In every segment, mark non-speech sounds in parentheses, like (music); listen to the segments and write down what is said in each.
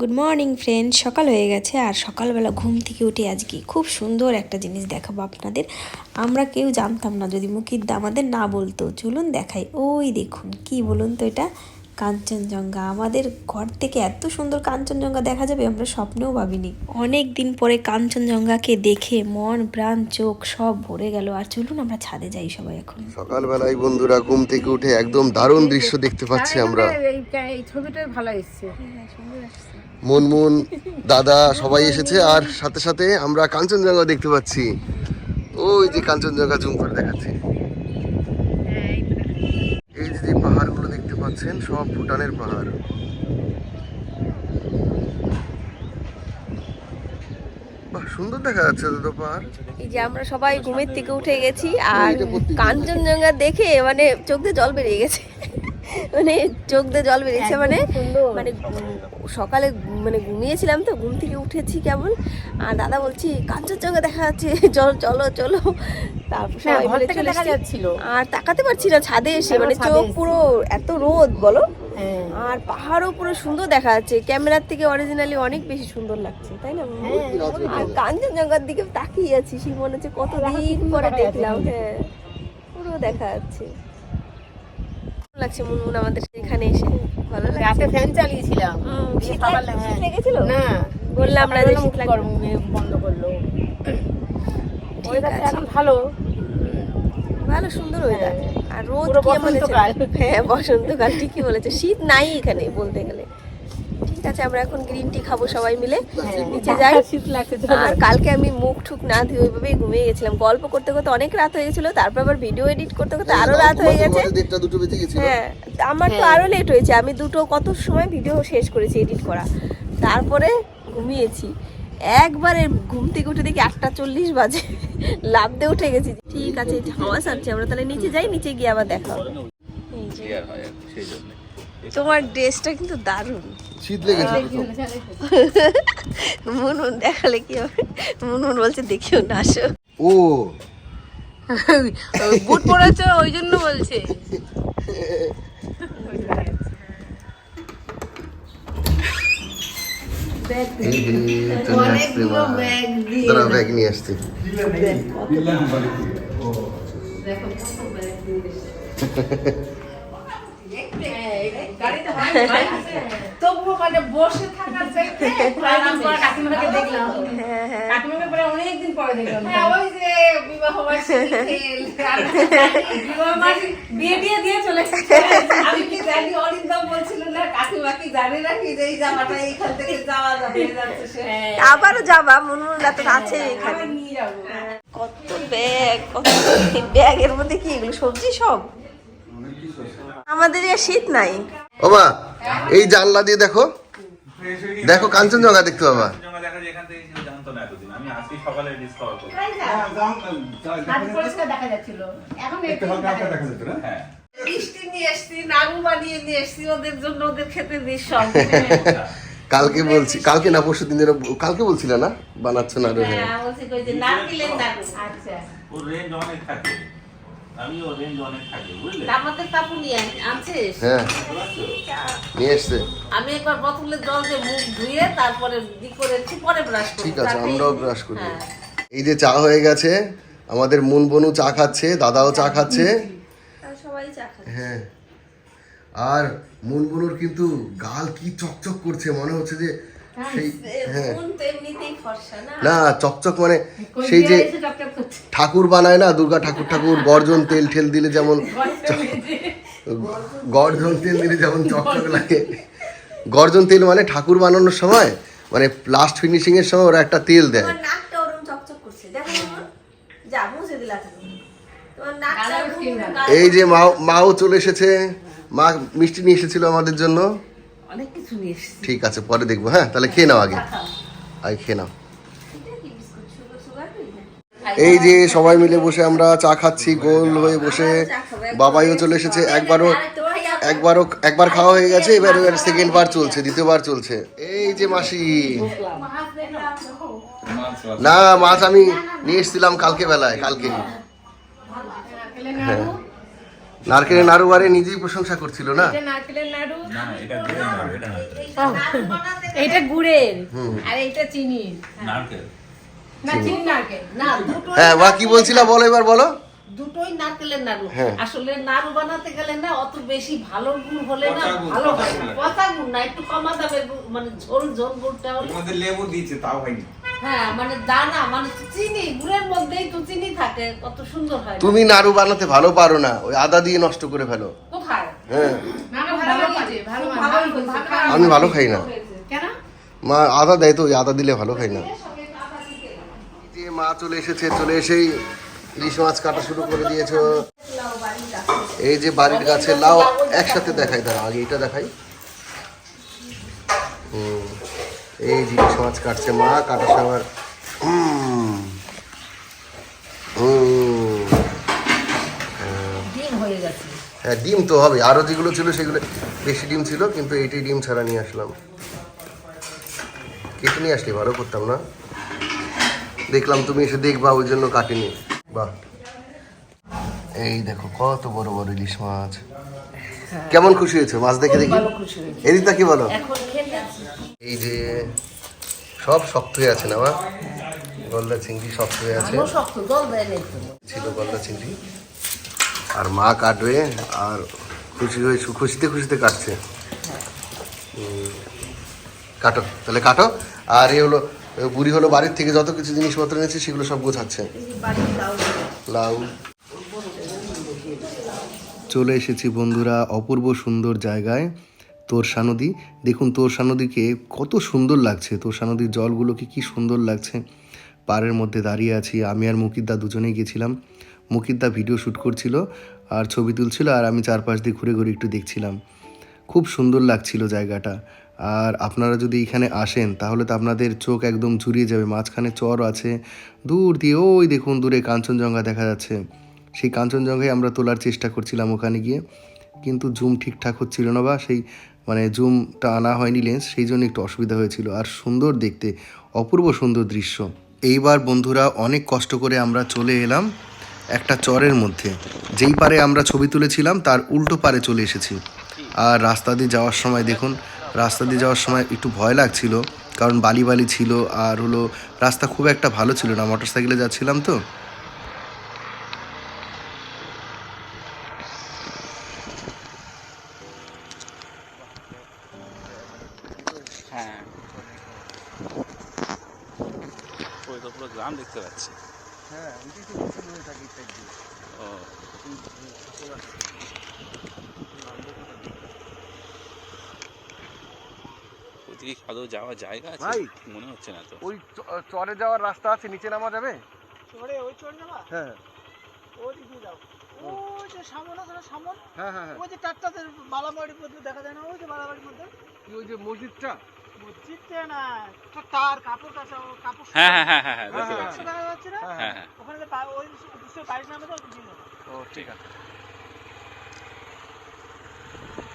Good morning friend সকাল হয়ে গেছে আর সকালবেলা ঘুম থেকে উঠে আজকে খুব সুন্দর একটা জিনিস দেখাবো আপনাদের। আমরা কেউ জানতাম না যদি মুকিদ্দা আমাদের না বলতো। চলুন দেখাই। ওই দেখুন কি বলুন তো এটা? কাঞ্চনজঙ্ঘা। আমাদের ঘর থেকে এত সুন্দর কাঞ্চনজঙ্ঘা দেখা যাবে আমরা স্বপ্নেও ভাবিনি। অনেক দিন পরে কাঞ্চনজঙ্ঘাকে দেখে মন প্রাণ চোখ সব ভরে গেল। আর চলুন আমরা ছাদে যাই সবাই এখন। সকালবেলায় বন্ধুরা ঘুম থেকে উঠে একদম দারুণ দৃশ্য দেখতে পাচ্ছি আমরা। এই এই ছবিটা ভালো এসছে। মনমুন দাদা সবাই এসেছে। আর সাথে সাথে আমরা কাঞ্চনজঙ্ঘা দেখতে পাচ্ছি। ওই যে কাঞ্চনজঙ্ঘা জুম করে দেখাচ্ছি। এই যে যে পাহাড়গুলো দেখতে পাচ্ছেন সব ভুটানের পাহাড়। বাহ সুন্দর দেখা যাচ্ছে দুটো পাহাড়। এই যে আমরা সবাই ঘুমের থেকে উঠে গেছি আর কাঞ্চনজঙ্ঘা দেখে মানে চোখ দিয়ে জল বেরিয়ে গেছে। মানে চোখ দিয়ে জল বেরিয়েছে মানে মানে সকালে মানে ঘুমিয়েছিলাম তো ঘুম থেকে উঠেছি কেমন। আর দাদা বলছি কাঞ্চনজঙ্ঘা দেখা যাচ্ছে। চলো চলো চলো। তারপর সবাই মিলে চলে। যাচ্ছিল। আর তাকাতে পারছি না ছাদে এসে মানে চোখ পুরো এত রোদ বলো। হ্যাঁ। আর পাহাড়ও পুরো সুন্দর দেখা যাচ্ছে। ক্যামেরার থেকে অরিজিনালি অনেক বেশি সুন্দর লাগছে তাই না? আর কাঞ্চনজঙ্ঘার দিকে তাকিয়ে আছি সেই মনে হচ্ছে কত দিন পরে দেখলাম হ্যাঁ। পুরো দেখা যাচ্ছে। লাগছে মুনমুন আমাদের এখানে এসে। ভালো লাগছে রাতে ফ্যান চালিয়েছিলাম। শীত লাগ- হ্যাঁ। লেগেছিল? না বললাম না যে শীত গরম বন্ধ করল। ওয়েদারটা। এখন ভালো। ভালো সুন্দর ওয়েদার আর রোদ কি বলেছে? হ্যাঁ বসন্তকাল ঠিকই বলেছে। শীত নাই এখানে বলতে গেলে। ঠিক আছে আমরা এখন গ্রিন টি খাব সবাই মিলে। নিচে যাই। আর কালকে আমি মুখ ঠুক না ধুয়ে ওইভাবেই ঘুমিয়ে গেছিলাম। গল্প করতে করতে অনেক রাত হয়ে গেছিল তারপর আবার ভিডিও এডিট করতে করতে আরও রাত হয়ে গেছে। হ্যাঁ আমার তো আরও লেট হয়েছে। আমি দুটো কত সময় ভিডিও শেষ করেছি এডিট করা? তারপরে ঘুমিয়েছি। একবারে ঘুম থেকে উঠে দেখি আটটা চল্লিশ বাজে। লাভ দিয়ে উঠে গেছি। ঠিক আছে হাওয়া ছাড়ছে আমরা তাহলে নিচে যাই নিচে গিয়ে আবার দেখা হবে। এই যে। তোমার ড্রেসটা কিন্তু দারুণ। শীত লেগেছে (laughs) মুনমুন দেখালে কি হবে? মুনমুন বলছে দেখিও না আসো। ও। (laughs) বুট পরেছে ওই জন্য বলছে। তারা ব্যাগ নিয়ে আসছে। (laughs) তবুও মানে বসে থাকার চাইতে কাকিমাকে দেখলাম। কাকিমাকে পরে অনেকদিন পরে দেখলাম। হ্যাঁ ওই যে বিবাহ বার্ষিকী বিবাহ বার্ষিকী বিয়ে দিয়ে দিয়ে চলে আমি কি জানি অরিন্দম বলছিল না কাকিমা কি জানি না যে এই জামাটা এইখান থেকে যাওয়া যাবে যাচ্ছে সে। আবারও যাবা মুনমুন তো আছে এখানে। নিয়ে কত ব্যাগ কত ব্যাগের মধ্যে কি এগুলো সবজি সব? আমাদের শীত নাই। বাবা এই জানলা দিয়ে দেখো। দেখো কাঞ্চনজঙ্ঘা দেখতে হ্যাঁ দিস কালকে বলছি কালকে না পরশু দিনের কালকে বলছিলে না? বানাচ্ছ না আরও হ্যাঁ বলছি কই যে নারকেলের নাড়ু। আচ্ছা ওর রেঞ্জ অনেক থাকে আমি হ্যাঁ। নিয়ে একবার বোতলের জল দিয়ে মুখ ধুয়ে তারপরে দি করেছি পরে ব্রাশ করি ঠিক আছে আমরাও ব্রাশ করি। হ্যাঁ। এই যে চা হয়ে গেছে আমাদের মুন বনু চা খাচ্ছে দাদাও চা খাচ্ছে। সবাই চা খায় হ্যাঁ। আর মুন বনুর কিন্তু গাল কি চকচক করছে মনে হচ্ছে যে সেই হ্যাঁ। না? না চকচক মানে সেই যে ঠাকুর বানায় না দুর্গা ঠাকুর ঠাকুর গর্জন তেল ঠেল দিলে যেমন (laughs) গর্জন তেল দিলে। যেমন চকচক লাগে। গর্জন তেল মানে ঠাকুর বানানোর সময় মানে লাস্ট ফিনিশিং এর সময় ওরা একটা তেল দেয়। এই যে মাও মাও চলে এসেছে। মা মিষ্টি নিয়ে এসেছিল আমাদের জন্য। অনেক কিছু নিয়ে এসছি। ঠিক আছে পরে দেখব হ্যাঁ তাহলে খেয়ে নাও আগে। আগে খেয়ে নাও। এটা কি বিস্কুট? সুগার সুগার এই যে সবাই মিলে বসে আমরা চা খাচ্ছি গোল হয়ে বসে। বাবাইও চলে এসেছে একবারও একবারও একবার খাওয়া হয়ে গেছে এবার এবার সেকেন্ড বার চলছে দ্বিতীয়বার চলছে। এই যে মাসি। না মাছ আমি নিয়ে এসেছিলাম কালকে বেলায় কালকে। হ্যাঁ। নারকেলের নাড়ু বারে নিজেই প্রশংসা করছিল না? এটা নারকেলের নাড়ু। না এটা গুড়ের নাড়ু এটা নারকেল গুড়ের। আর এইটা চিনির। নারকেল। না চিনি। নারকেল। না দুটো হ্যাঁ বা কি বলছিলা বলো এবার বলো। দুটোই নারকেলের নাড়ু। হ্যাঁ। আসলে নাড়ু বানাতে গেলে না অত বেশি ভালো গুড় হলে না ভালো হয় না পচা গুড় না একটু কমা মানে ঝোল ঝোল গুড়টা হলে। লেবু দিয়েছে তাও হয়নি। হ্যাঁ মানে দানা মানে চিনি গুড়ের মধ্যেই তো চিনি থাকে কত সুন্দর হয়। তুমি নাড়ু বানাতে ভালো পারো না ওই আদা দিয়ে নষ্ট করে ফেলো। কোথায়? হ্যাঁ। না না ভালো বানিয়েছে ভালো খুব ভালো ভালো হয়েছে, ভালো আমি ভালো খাই না। মা আদা দেয় তো ওই আদা দিলে ভালো খাই না। যে মা চলে এসেছে চলে এসেই ইলিশ মাছ কাটা শুরু করে দিয়েছ। এই যে বাড়ির গাছে লাউ একসাথে দেখাই দাঁড়া আগে এটা দেখাই। হুম, এই ইলিশ মাছ কাটছে মা কাটার সময় হুম, হুম, ডিম হ্যাঁ ডিম তো হবে। আরও যেগুলো ছিল সেগুলো বেশি ডিম ছিল কিন্তু এইটি ডিম ছাড়া নিয়ে আসলাম। কেটে নিয়ে আসলি? ভালো করতাম না। দেখলাম তুমি এসে দেখবা ওই জন্য কাটিনি। বাহ। এই দেখো কত বড় বড় ইলিশ মাছ। কেমন খুশি হয়েছে? মাছ দেখে দেখি। এদিকটা কি বলো? এই যে সব শক্ত হয়ে আছে না মা? গলদা চিংড়ি শক্ত হয়ে আছে। ছিল গলদা চিংড়ি। আর মা কাটবে আর খুশি হয়ে খুশিতে খুশিতে কাটছে। কাটো তাহলে কাটো। আর এ হলো বুড়ি হলো বাড়ির থেকে যত কিছু জিনিসপত্র এনেছে সেগুলো সব গোছাচ্ছে। লাউ। চলে এসেছি বন্ধুরা অপূর্ব সুন্দর জায়গায় তোরসা নদী। দেখুন তোরসা নদীকে কত সুন্দর লাগছে। তোরসা নদীর জলগুলোকে কি সুন্দর লাগছে। পাড়ের মধ্যে দাঁড়িয়ে আছি। আমি আর মুকিদ্দা দুজনেই গেছিলাম। মুকিদ্দা ভিডিও শ্যুট করছিল আর ছবি তুলছিল আর আমি চারপাশ দিয়ে ঘুরে ঘুরে একটু দেখছিলাম। খুব সুন্দর লাগছিল জায়গাটা। আর আপনারা যদি এখানে আসেন, তাহলে তো আপনাদের চোখ একদম জুড়িয়ে যাবে। মাঝখানে চর আছে। দূর দিয়ে ওই দেখুন দূরে কাঞ্চনজঙ্ঘা দেখা যাচ্ছে। সেই কাঞ্চনজঙ্ঘায় আমরা তোলার চেষ্টা করছিলাম ওখানে গিয়ে। কিন্তু জুম ঠিকঠাক হচ্ছিল না বা সেই মানে জুমটা আনা হয়নি লেন্স, সেই জন্য একটু অসুবিধা হয়েছিল। আর সুন্দর দেখতে, অপূর্ব সুন্দর দৃশ্য। এইবার বন্ধুরা অনেক কষ্ট করে আমরা চলে এলাম একটা চরের মধ্যে। যেই পারে আমরা ছবি তুলেছিলাম, তার উল্টো পারে চলে এসেছি। আর রাস্তা দিয়ে যাওয়ার সময় দেখুন, রাস্তা দিয়ে যাওয়ার সময় একটু ভয় লাগছিল। কারণ বালি বালি ছিল, আর হলো রাস্তা খুব একটা ভালো ছিল না। মোটর সাইকেলে যাচ্ছিলাম তো হ্যাঁ ওই তো পুরো গ্রাম দেখতে পাচ্ছি ও ওদিকে আদৌ যাওয়ার জায়গা আছে ভাই। মনে হচ্ছে না তো? ওই চরে যাওয়ার রাস্তা আছে নিচে নামা যাবে? চড়ে ওই চড় যাবা হ্যাঁ। ওই দিকে যাও। ওই যে সামন আছে না সামন হ্যাঁ হ্যাঁ ওই যে চারটাতে বালাবাড়ির মধ্যে দেখা যায় না? ওই যে বালাবাড়ির মধ্যে? ওই যে মসজিদটা? মসজিদটা না তার কাপড় কাচা কাপড় হ্যাঁ হ্যাঁ হ্যাঁ হ্যাঁ হ্যাঁ দেখতে হ্যাঁ, দেখা যাচ্ছে না? হ্যাঁ হ্যাঁ ওখানে ওই সে বাড়ির নামে তো ও ঠিক আছে।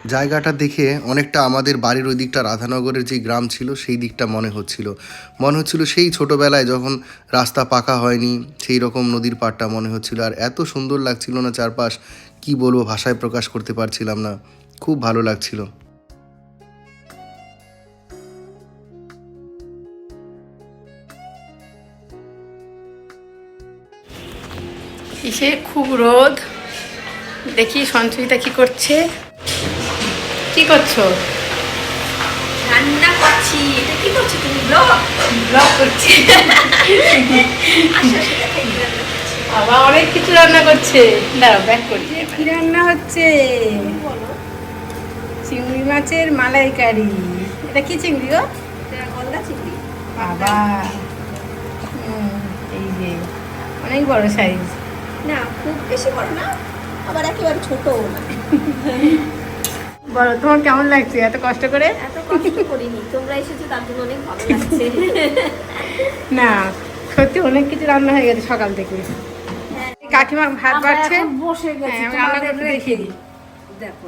জায়গাটা দেখে অনেকটা আমাদের বাড়ির ওই দিকটা রাধানগরের যে গ্রাম ছিল, সেই দিকটা মনে হচ্ছিল। মনে হচ্ছিল সেই ছোটোবেলায় যখন রাস্তা পাকা হয়নি, সেই রকম নদীর পাড়টা মনে হচ্ছিল। আর এত সুন্দর লাগছিল না চারপাশ, কি বলব, ভাষায় প্রকাশ করতে পারছিলাম না। খুব ভালো লাগছিল। কিসে খুব রোদ। দেখি সঞ্চয়িতা কি করছে। কি করছ? রান্না করছি। এটা কি করছ তুমি? ব্লগ? ব্লগ করছি। আচ্ছা রান্না বাবা অনেক কিছু রান্না করছে। দাঁড়াও ব্যাক করি। কি রান্না হচ্ছে? চিংড়ি মাছের মালাইকারি। এটা কি চিংড়ি গো? গলদা চিংড়ি। বাবা। এই যে অনেক বড় সাইজ না খুব বেশি বড় না আবার একেবারে ছোটও না। (laughs) বলো তোমার কেমন লাগছে? এত কষ্ট করে? এত কষ্ট করিনি। তোমরা এসেছ তার জন্য অনেক ভালো লাগছে। (laughs) না সত্যি অনেক কিছু রান্না হয়ে গেছে সকাল থেকে। কাকিমা ভাত বাড়ছে? বসে গেছি হ্যাঁ, আমি রান্না করতে দেখিয়ে দিই দেখো।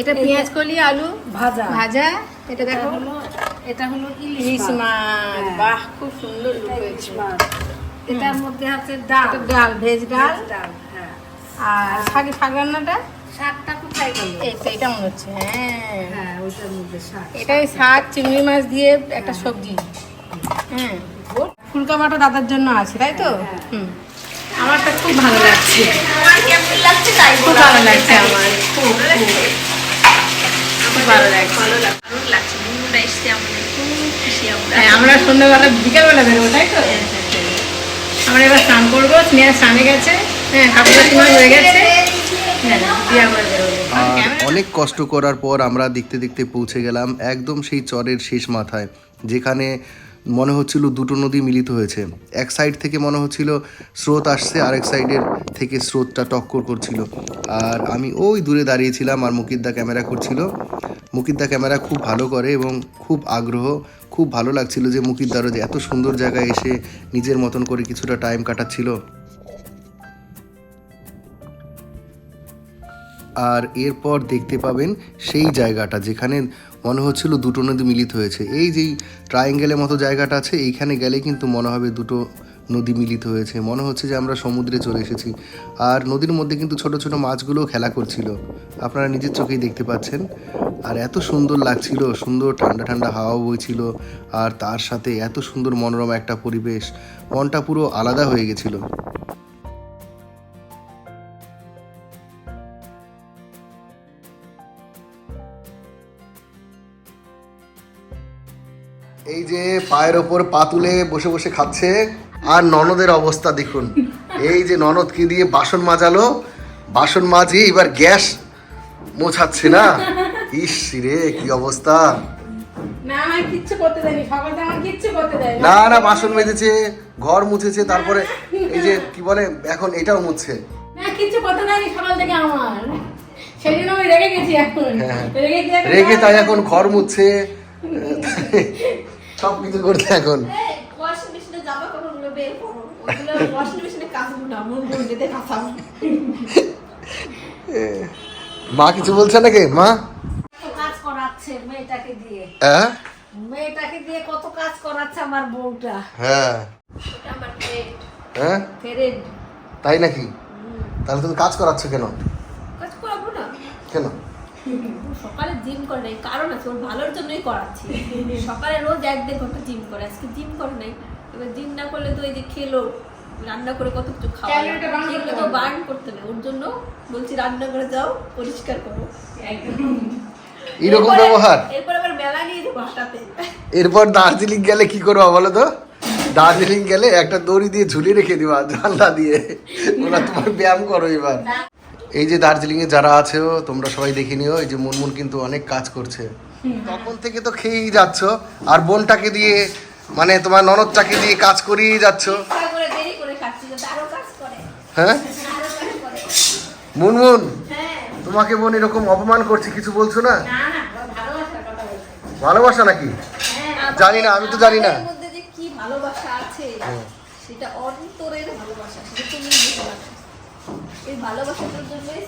এটা পেঁয়াজ কলি আলু ভাজা। ভাজা এটা দেখো। হলো এটা হলো ইলিশ মাছ। হ্যাঁ। বাহ খুব সুন্দর হয়েছে। মাছ। এটার মধ্যে আছে ডাল। এটা ডাল ভেজ ডাল। ডাল হ্যাঁ। আর শাক শাক রান্নাটা? শাকটা কোথায় গেল? এটা মনে হচ্ছে হ্যাঁ। হ্যাঁ ওইটার মধ্যে শাক। এটা ওই শাক চিংড়ি মাছ দিয়ে একটা সবজি। হ্যাঁ ফুলকা মাটা দাদার জন্য আছে তাই তো? হুম। আমারটা খুব ভালো লাগছে। তাই খুব ভালো লাগছে আমার। খুব খুব। খুব ভালো লাগছে। হ্যাঁ আমরা সন্ধ্যাবেলা বিকেলবেলা বেরোবো তাই তো? আমরা এবার স্নান করব স্নেহা স্নানে গেছে। হ্যাঁ কাপড় হয়ে গেছে হ্যাঁ দিয়ে আমরা বেরোবো আর অনেক কষ্ট করার পর আমরা দেখতে দেখতে পৌঁছে গেলাম একদম সেই চরের শেষ মাথায়, যেখানে মনে হচ্ছিল দুটো নদী মিলিত হয়েছে। এক সাইড থেকে মনে হচ্ছিল স্রোত আসছে, আরেক সাইডের থেকে স্রোতটা টক্কর করছিল। আর আমি ওই দূরে দাঁড়িয়েছিলাম আর মুকিদ্দা ক্যামেরা করছিল। মুকিদ্দা ক্যামেরা খুব ভালো করে এবং খুব আগ্রহ, খুব ভালো লাগছিল যে মুকিদ্দারও যে এত সুন্দর জায়গায় এসে নিজের মতন করে কিছুটা টাইম কাটাচ্ছিল। আর এরপর দেখতে পাবেন সেই জায়গাটা যেখানে মনে হচ্ছিল দুটো নদী মিলিত হয়েছে। এই যেই ট্রায়াঙ্গেলের মতো জায়গাটা আছে, এইখানে গেলে কিন্তু মনে হবে দুটো নদী মিলিত হয়েছে। মনে হচ্ছে যে আমরা সমুদ্রে চলে এসেছি। আর নদীর মধ্যে কিন্তু ছোট ছোট মাছগুলোও খেলা করছিল। আপনারা নিজের চোখেই দেখতে পাচ্ছেন। আর এত সুন্দর লাগছিল, সুন্দর ঠান্ডা ঠান্ডা হাওয়া বইছিল। আর তার সাথে এত সুন্দর মনোরম একটা পরিবেশ। মনটা পুরো আলাদা হয়ে গেছিল। এই যে পায়ের ওপর পা তুলে বসে বসে খাচ্ছে আর ননদের অবস্থা দেখুন। এই যে ননদ কি দিয়ে বাসন মাজালো বাসন মাজি এবার গ্যাস মোছাচ্ছে না? ইস রে কি অবস্থা? না না বাসন মেজেছে ঘর মুছেছে তারপরে এই যে কি বলে এখন এটাও মুছছে। রেগে হ্যাঁ। রেগে তাই এখন ঘর মুছছে। সব কিছু করতে এখন। মা কিছু বলছে নাকি? মা? কাজ করাচ্ছে মেয়েটাকে দিয়ে। হ্যাঁ মেয়েটাকে দিয়ে কত কাজ করাচ্ছে আমার বউটা। হ্যাঁ। হ্যাঁ? তাই নাকি? তাহলে তুমি কাজ করাচ্ছ কেন? কাজ করাবো না। কেন? সকালে জিম করে নাই কারণ আছে ওর ভালোর জন্যই করাচ্ছি। (laughs) সকালে রোজ এক দেড় ঘণ্টা জিম করে আজকে জিম করে নাই। এবার জিম না করলে তো এই যে খেলো রান্না করে কত কিছু খাওয়া এগুলো তো বার্ন করতে নেই। ওর জন্য বলছি রান্না করে যাও পরিষ্কার করো। এরকম ব্যবহার? এরপর আবার মেলা নিয়ে যাব হাঁটাতে। এরপর দার্জিলিং গেলে কি করব বলো তো? দার্জিলিং গেলে একটা দড়ি দিয়ে ঝুলিয়ে রেখে দিবা জানলা দিয়ে। ওরা তোমার ব্যায়াম করো এবার। এই যে দার্জিলিং এ যারা আছেও তোমরা সবাই দেখে নিও এই যে মুনমুন কিন্তু অনেক কাজ করছে। তখন থেকে তো খেয়েই যাচ্ছ আর বোনটাকে দিয়ে মানে তোমার ননদটাকে দিয়ে কাজ করিয়েই যাচ্ছ। হ্যাঁ? মুনমুন হ্যাঁ। তোমাকে বোন এরকম অপমান করছে কিছু বলছো না? ভালোবাসা নাকি? জানি না, আমি তো জানি না। আমাদের মধ্যে যে কি ভালোবাসা আছে সেটা অন্তরের ভালোবাসা সেটা তুমি বুঝতে পারছ এই জন্যই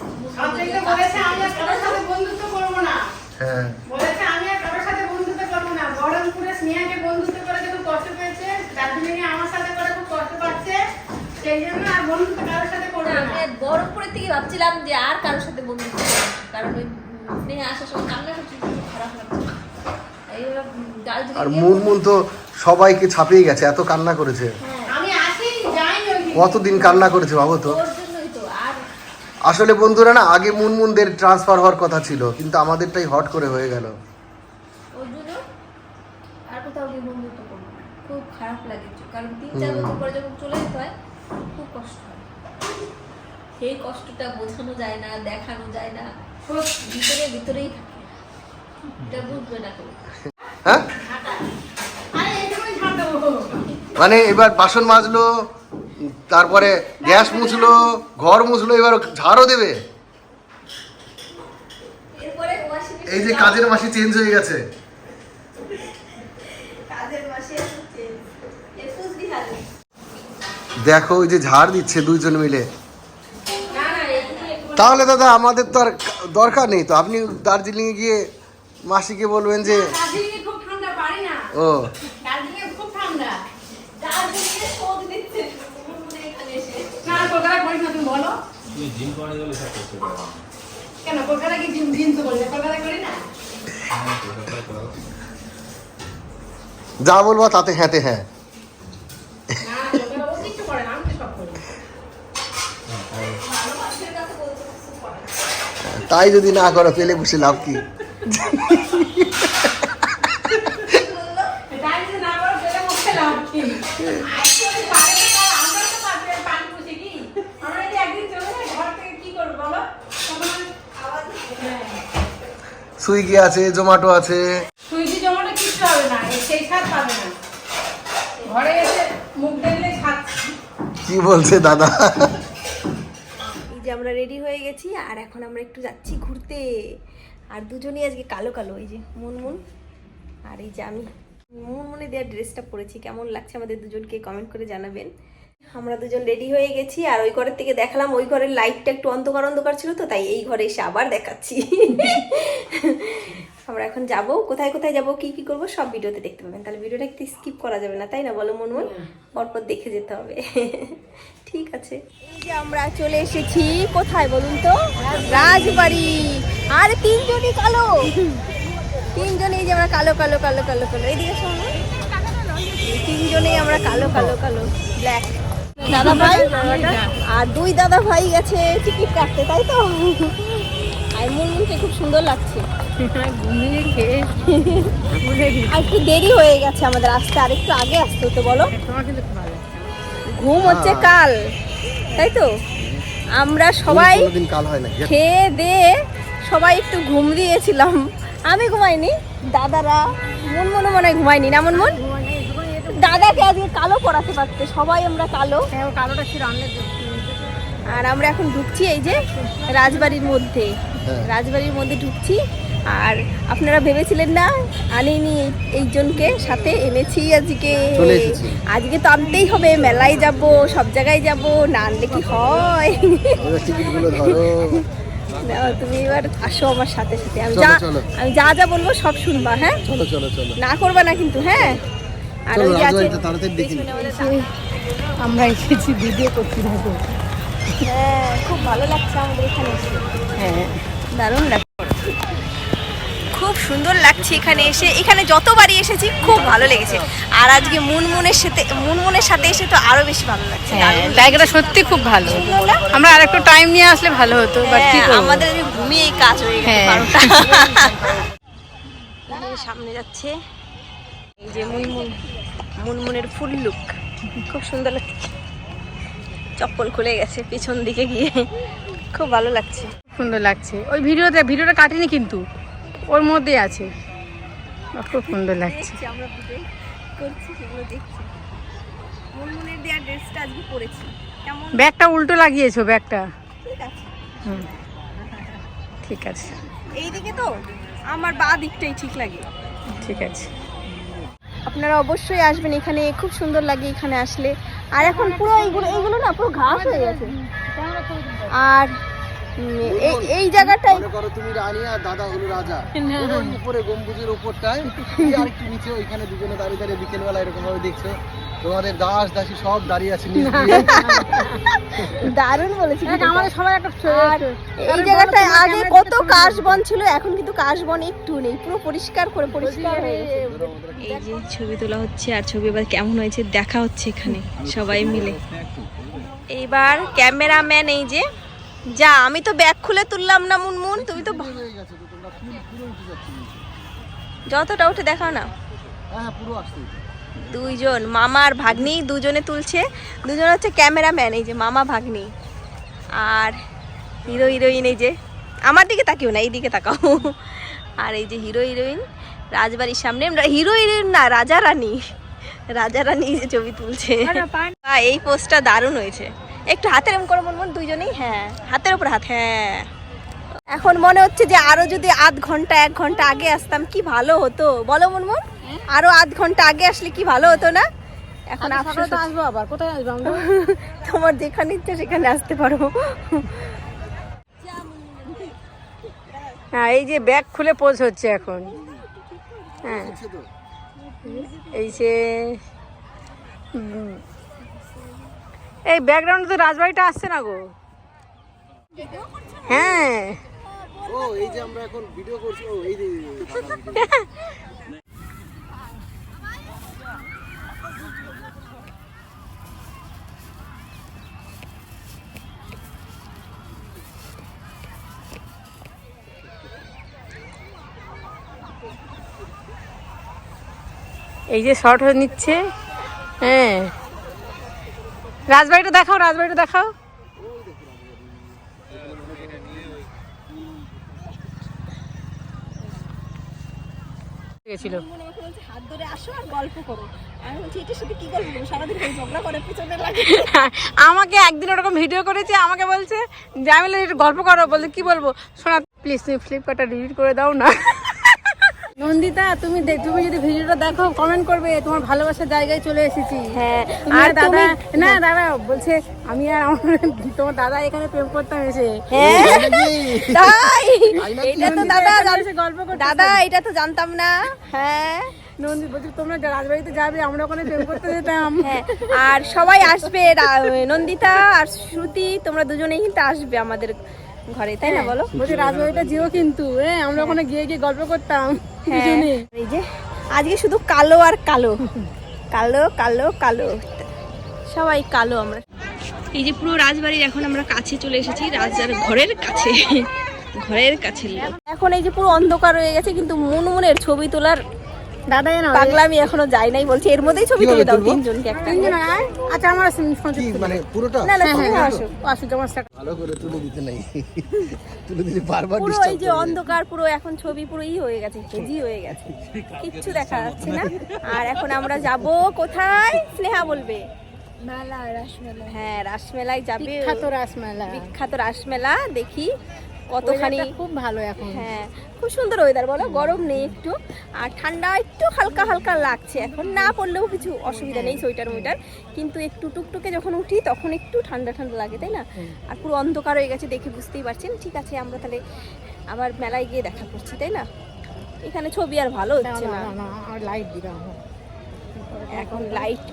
আপনি তো বলেছে আমি আর কারোর সাথে বন্ধুত্ব করব না। হ্যাঁ। বলেছে আমি আর কারোর সাথে বন্ধুত্ব করব না। বহরমপুরে স্নেহাকে বন্ধুত্ব করে খুব কষ্ট পেয়েছে দার্জিলিং এ আমার সাথে করে খুব কষ্ট পাচ্ছে সেই জন্য আর বন্ধুত্ব কারোর সাথে করব না। আর বরফপুরের থেকে ভাবছিলাম যে আর কারোর সাথে বন্ধুত্ব কারণ ওই স্নেহা আসার সময় কান্না খারাপ লাগছে। আর মুনমুন তো সবাইকে ছাপিয়ে গেছে এত কান্না করেছে। দিন। কতদিন কান্না করেছে ভাবো তো ওর জন্যই তো আর আসলে বন্ধুরা না আগে মুনমুনদের ট্রান্সফার হওয়ার কথা ছিল কিন্তু আমাদেরটাই হট করে হয়ে গেল। ওর জন্য আর কোথাও গিয়ে বন্ধুত্ব করব না। খুব খারাপ লাগে কারণ তিন চার বছর পরে যখন চলে যেতে হয় খুব কষ্ট হয়। সেই কষ্টটা বোঝানো যায় না দেখানো যায় না ভিতরে ভিতরেই এটা বুঝবে না হ্যাঁ? মানে এবার বাসন মাজলো তারপরে গ্যাস মুছলো ঘর মুছলো এবার ঝাড়ও দেবে। এই যে কাজের মাসি চেঞ্জ হয়ে গেছে। দেখো ওই যে ঝাড় দিচ্ছে দুইজন মিলে। তাহলে দাদা আমাদের তো আর দরকার নেই তো। আপনি দার্জিলিং এ গিয়ে মাসিকে বলবেন যে দার্জিলিং খুব ঠান্ডা ও। কলকাতা করিস না তুমি বলো। তুমি জিম করে গেলে সব করতে পারো কেন কলকাতা কি জিম জিম তো বললে কলকাতা করি না? যা বলবা তাতে হ্যাঁতে হ্যাঁ। তাই যদি না করো পেলে বসে লাভ কি? সুইগি আছে জোম্যাটো আছে। সুইগি জমানো কিচ্ছু হবে না সেই স্বাদ পাবে না। ঘরে এসে মুখ দেখলে স্বাদ কি বলছে দাদা? এই যে আমরা রেডি হয়ে গেছি আর এখন আমরা একটু যাচ্ছি ঘুরতে। আর দুজনই আজকে কালো কালো এই যে মুনমুন আর এই যে আমি। মুনমুনে দেওয়ার ড্রেসটা পরেছি কেমন লাগছে আমাদের দুজনকে কমেন্ট করে জানাবেন। আমরা দুজন রেডি হয়ে গেছি আর ওই ঘরের থেকে দেখালাম ওই ঘরের লাইটটা একটু অন্ধকার অন্ধকার ছিল তো তাই এই ঘরে এসে আবার দেখাচ্ছি। (laughs) আমরা এখন যাব। কোথায় কোথায় যাব কি কি করব সব ভিডিওতে দেখতে পাবেন। তাহলে ভিডিওটা একটু স্কিপ করা যাবে না তাই না বলো মনমন? পরপর দেখে যেতে হবে। (laughs) ঠিক আছে। এই যে আমরা চলে এসেছি কোথায় বলুন তো? রাজবাড়ি। আর তিনজনই কালো। তিনজনেই যে আমরা কালো কালো কালো কালো কালো। এইদিকে শোনো। তিনজনেই আমরা কালো কালো কালো ব্ল্যাক দাদা ভাই আর দুই দাদা ভাই গেছে টিকিট কাটতে তাই তো? আর মুনমুনকে খুব সুন্দর লাগছে। খেয়ে আর একটু দেরি হয়ে গেছে আমাদের আসতে আর একটু আগে আসতে হতো বলো? ঘুম হচ্ছে কাল তাই তো? আমরা সবাই কোনোদিন কাল হয় না খেয়ে দিয়ে সবাই একটু ঘুম দিয়েছিলাম। আমি ঘুমাইনি দাদারা মন মনে মনে হয় ঘুমাইনি না মন মন দাদাকে আজকে কালো পড়াতে পারতে সবাই আমরা কালো। হ্যাঁ কালোটা ছিল আর আমরা এখন ঢুকছি এই যে রাজবাড়ির মধ্যে। হ্যাঁ। রাজবাড়ির মধ্যে ঢুকছি। আর আপনারা ভেবেছিলেন না আনিনি এইজনকে সাথে এনেছি আজকে। আজকে তো আনতেই হবে মেলায় যাব সব জায়গায় যাব না আনলে কি হয়? টিকিটগুলো ধরো। নাও, তুমি এবার আসো আমার সাথে সাথে। আমি যা আমি যা যা বলব সব শুনবা হ্যাঁ? চলো চলো চলো। না করবা না কিন্তু হ্যাঁ? আর ওই আছে আমরা এসেছি ভিডিও করতে থাকব হ্যাঁ খুব ভালো লাগছে আমাদের এখানে। এসে হ্যাঁ। দারুণ লাগছে। খুব সুন্দর লাগছে এখানে এসে। এখানে যতবারই এসেছি খুব ভালো লেগেছে। আর আজকে মুনমুনের সাথে মুনমুনের সাথে এসে তো আরও বেশি ভালো লাগছে। লাগছে। জায়গাটা সত্যি খুব ভালো। আমরা আর একটু টাইম নিয়ে আসলে ভালো হতো বাট কি হ্যাঁ, আমাদের ঘুমিয়েই কাজ হয়ে গেছে হ্যাঁ। বারোটা। (laughs) এই যে সামনে যাচ্ছে। এই যে মুনমুন। মুনমুনের ফুল লুক। খুব সুন্দর লাগছে। চপ্পল খুলে গেছে পিছন দিকে গিয়ে। খুব ভালো লাগছে। সুন্দর লাগছে। ওই ভিডিওতে ভিডিওটা কাটিনি কিন্তু। ওর মধ্যে আছে। খুব সুন্দর লাগছে। আমরা করছি সেগুলো দেখছি। মুনমুনের দেওয়া ড্রেসটা আজকে পরেছি। কেমন? ব্যাগটা উল্টো লাগিয়েছো ব্যাগটা? ঠিক আছে। হুম। ঠিক আছে। এইদিকে তো আমার বা দিকটাই ঠিক লাগে। ঠিক আছে। আপনারা অবশ্যই আসবেন এখানে খুব সুন্দর লাগে এখানে আসলে। আর এখন পুরো এইগুলো এইগুলো না পুরো ঘাস হয়ে গেছে। আর এই এই জায়গাটাই মনে করো তুমি রানী আর দাদা হলো রাজা। উপরে গম্বুজের উপরটায়। আর একটু নিচে ওইখানে দুজনে দাঁড়িয়ে দাঁড়িয়ে বিকেলবেলা এরকম ভাবে দেখছ। তোমাদের দাস দাসী সব দাঁড়িয়ে আছে নিচ দিয়ে। (laughs) দারুণ বলেছি আমাদের। সবাই একটা এই জায়গাটায় আগে কত কাশবন ছিল এখন কিন্তু কাশবন একটু নেই পুরো পরিষ্কার করে পরিষ্কার হয়ে গেছে এই যে ছবি তোলা হচ্ছে আর ছবি এবার কেমন হয়েছে দেখা হচ্ছে এখানে সবাই মিলে এইবার ক্যামেরাম্যান এই যে যা আমি তো ব্যাগ খুলে তুললাম না মুনমুন তুমি তো হয়ে পুরো। যতটা উঠে দেখাও না হ্যাঁ পুরো আসছে দুইজন মামা আর ভাগ্নি দুজনে তুলছে। দুজন হচ্ছে ক্যামেরাম্যান এই যে মামা ভাগ্নি। আর হিরো হিরোইন এই যে আমার দিকে তাকিও না এই দিকে তাকাও। আর এই যে হিরো হিরোইন রাজবাড়ির সামনে হিরো হিরোইন না রাজা রানী। রাজা রানী এই যে ছবি তুলছে। এই পোস্টটা দারুণ হয়েছে। একটু হাতের এরম করো মন মন দুইজনেই হ্যাঁ হাতের উপর হাত হ্যাঁ। এখন মনে হচ্ছে যে আরও যদি আধ ঘণ্টা এক ঘণ্টা আগে আসতাম কি ভালো হতো। বলো মনমন আরও আধ ঘণ্টা আগে আসলে কি ভালো হতো না? এখন হচ্ছে। আসব আবার। কোথায় আসব আমরা? (laughs) তোমার যেখানে ইচ্ছে সেখানে আসতে পারো। হ্যাঁ এই যে ব্যাগ খুলে পোজ হচ্ছে এখন। হ্যাঁ। এই যে এই ব্যাকগ্রাউন্ডে তো রাজবাড়িটা আসছে না গো। হ্যাঁ। ও এই যে আমরা এখন ভিডিও করছি। ও এই এই যে শর্ট হয়ে নিচ্ছে। হ্যাঁ। রাজবাড়িটা দেখাও রাজবাড়িটা দেখাও। গেছিল। (laughs) আমাকে একদিন ওরকম ভিডিও করেছে আমাকে বলছে যে আমি গল্প করো। বলতে কি বলব? শোনা প্লিজ তুমি ফ্লিপকার্টটা ডিলিট করে দাও না। (laughs) নন্দিতা তুমি তুমি যদি ভিডিওটা দেখো কমেন্ট করবে তোমার ভালোবাসার জায়গায় চলে এসেছি। হ্যাঁ আর দাদা না দাদা বলছে আমি আর আমার (laughs) তোমার দাদা এখানে প্রেম করতাম এসে। হ্যাঁ? তাই? এটা তো দাদা গল্প দাদা এটা তো জানতাম না। হ্যাঁ? নন্দি বলছি তোমরা রাজবাড়িতে যাবে আমরা ওখানে প্রেম করতে যেতাম। হ্যাঁ আর সবাই আসবে রা- নন্দিতা আর শ্রুতি তোমরা দুজনেই কিন্তু আসবে আমাদের ঘরে তাই না বলো? বলছি রাজবাড়িটা যেও কিন্তু। হ্যাঁ আমরা ওখানে গিয়ে গিয়ে গল্প করতাম। হ্যাঁ। এই যে আজকে শুধু কালো আর কালো। কালো কালো কালো। সবাই কালো আমরা। এই যে পুরো রাজবাড়ির এখন আমরা কাছে চলে এসেছি রাজার ঘরের কাছে। ঘরের কাছে। এখন এই যে পুরো অন্ধকার হয়ে গেছে কিন্তু মনমনের ছবি তোলার দাদা জানো পাগলামি এখনও যাই নাই বলছি। এর মধ্যেই ছবি তুলে দাও তিনজনকে একটা তিনজন আয় আচ্ছা আমার কি মানে পুরোটা? না না হ্যাঁ তুমি হ্যাঁ আসো আসো তোমার সাথে ভালো করে তুলে দিতে নাই। তুলে দিলে বারবার পুরো এই যে অন্ধকার পুরো এখন ছবি পুরো ই হয়ে গেছে হেজি হয়ে গেছে। কিচ্ছু দেখা যাচ্ছে না। আর এখন আমরা যাব কোথায়? স্নেহা বলবে। মেলা রাসমেলা হ্যাঁ রাসমেলায় যাবে। বিখ্যাত রাসমেলা। বিখ্যাত রাসমেলা দেখি। কতখানি খুব ভালো এখন। হ্যাঁ খুব সুন্দর ওয়েদার বলো? গরম নেই একটু। আর ঠান্ডা একটু হালকা হালকা লাগছে। এখন না পড়লেও কিছু অসুবিধা নেই সোয়েটার মোয়েটার কিন্তু একটু টুকটুকে যখন উঠি তখন একটু ঠান্ডা ঠান্ডা লাগে তাই না? আর পুরো অন্ধকার হয়ে গেছে দেখে বুঝতেই পারছেন। ঠিক আছে আমরা তাহলে আবার মেলায় গিয়ে দেখা করছি তাই না? এখানে ছবি আর ভালো হচ্ছে না আর লাইট দিলাম এখন লাইট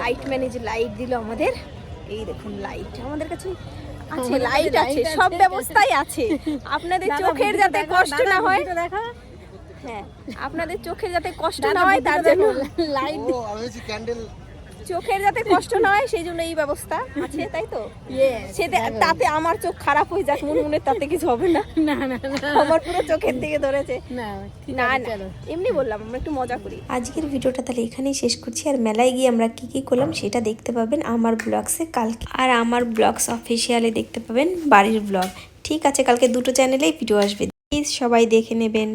লাইট ম্যানেজ লাইট দিল আমাদের। এই দেখুন লাইট আমাদের কাছে আছে (laughs) লাইট আছে। সব ব্যবস্থাই আছে। আপনাদের চোখের যাতে কষ্ট না হয়। হ্যাঁ আপনাদের চোখের যাতে কষ্ট না হয় তার জন্য লাইট ক্যান্ডেল চোখের যাতে কষ্ট না হয় সেই জন্য এই ব্যবস্থা আছে তাই তো? সেটা তাতে আমার চোখ খারাপ হয়ে যাক মনে মনে তাতে কিছু হবে না। না না না আমার পুরো চোখের দিকে ধরেছে। না না এমনি বললাম আমরা একটু মজা করি। আজকের ভিডিওটা তাহলে এখানেই শেষ করছি আর মেলায় গিয়ে আমরা কি কি করলাম সেটা দেখতে পাবেন আমার ব্লগসে কালকে। আর আমার ব্লগস অফিসিয়ালে দেখতে পাবেন বাড়ির ব্লগ। ঠিক আছে কালকে দুটো চ্যানেলেই ভিডিও আসবে। প্লিজ সবাই দেখে নেবেন।